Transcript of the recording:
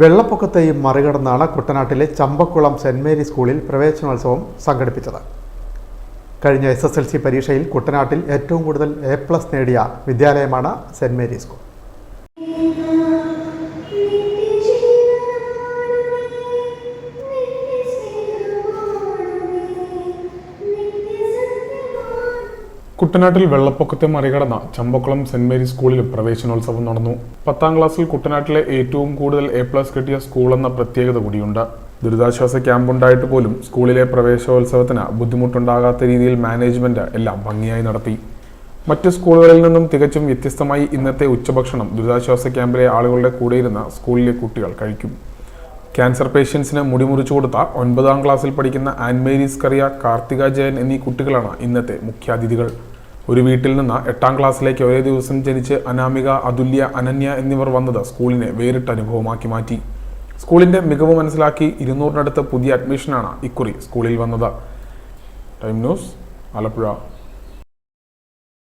വെള്ളപ്പൊക്കത്തെയും മറികടന്നാണ് കുട്ടനാട്ടിലെ Champakulam saint Mary സ്കൂളിൽ പ്രവേശനോത്സവം സംഘടിപ്പിച്ചത്. കഴിഞ്ഞ എസ് എസ് എൽ സി പരീക്ഷയിൽ കുട്ടനാട്ടിൽ ഏറ്റവും കൂടുതൽ എ പ്ലസ് നേടിയ വിദ്യാലയമാണ് സെന്റ് മേരി സ്കൂൾ. കുട്ടനാട്ടിൽ വെള്ളപ്പൊക്കത്തെ മറികടന്ന ചമ്പക്കുളം സെന്റ് മേരി സ്കൂളിൽ പ്രവേശനോത്സവം നടന്നു. പത്താം ക്ലാസ്സിൽ കുട്ടനാട്ടിലെ ഏറ്റവും കൂടുതൽ എ പ്ലസ് കിട്ടിയ സ്കൂൾ എന്ന പ്രത്യേകത കൂടിയുണ്ട്. ദുരിതാശ്വാസ ക്യാമ്പുണ്ടായിട്ട് പോലും സ്കൂളിലെ പ്രവേശനോത്സവത്തിന് ബുദ്ധിമുട്ടുണ്ടാകാത്ത രീതിയിൽ മാനേജ്മെന്റ് എല്ലാം ഭംഗിയായി നടത്തി. മറ്റ് സ്കൂളുകളിൽ നിന്നും തികച്ചും വ്യത്യസ്തമായി ഇന്നത്തെ ഉച്ചഭക്ഷണം ദുരിതാശ്വാസ ക്യാമ്പിലെ ആളുകളുടെ കൂടെയിരുന്ന സ്കൂളിലെ കുട്ടികൾ കഴിക്കും. ക്യാൻസർ പേഷ്യൻസിന് മുടിമുറിച്ചു കൊടുത്ത ഒൻപതാം ക്ലാസ്സിൽ പഠിക്കുന്ന ആൻമേരീസ് കറിയ കാർത്തിക ജയൻ എന്നീ കുട്ടികളാണ് ഇന്നത്തെ മുഖ്യാതിഥികൾ. ഒരു വീട്ടിൽ നിന്ന് എട്ടാം ക്ലാസ്സിലേക്ക് ഒരേ ദിവസം ജനിച്ച് അനാമിക അതുല്യ അനന്യ എന്നിവർ വന്നത് സ്കൂളിനെ വേറിട്ട അനുഭവമാക്കി മാറ്റി. സ്കൂളിന്റെ മികവ് മനസ്സിലാക്കി ഇരുന്നൂറിനടുത്ത് പുതിയ അഡ്മിഷനാണ് ഇക്കുറി സ്കൂളിൽ വന്നത്. Time news Alappuzha.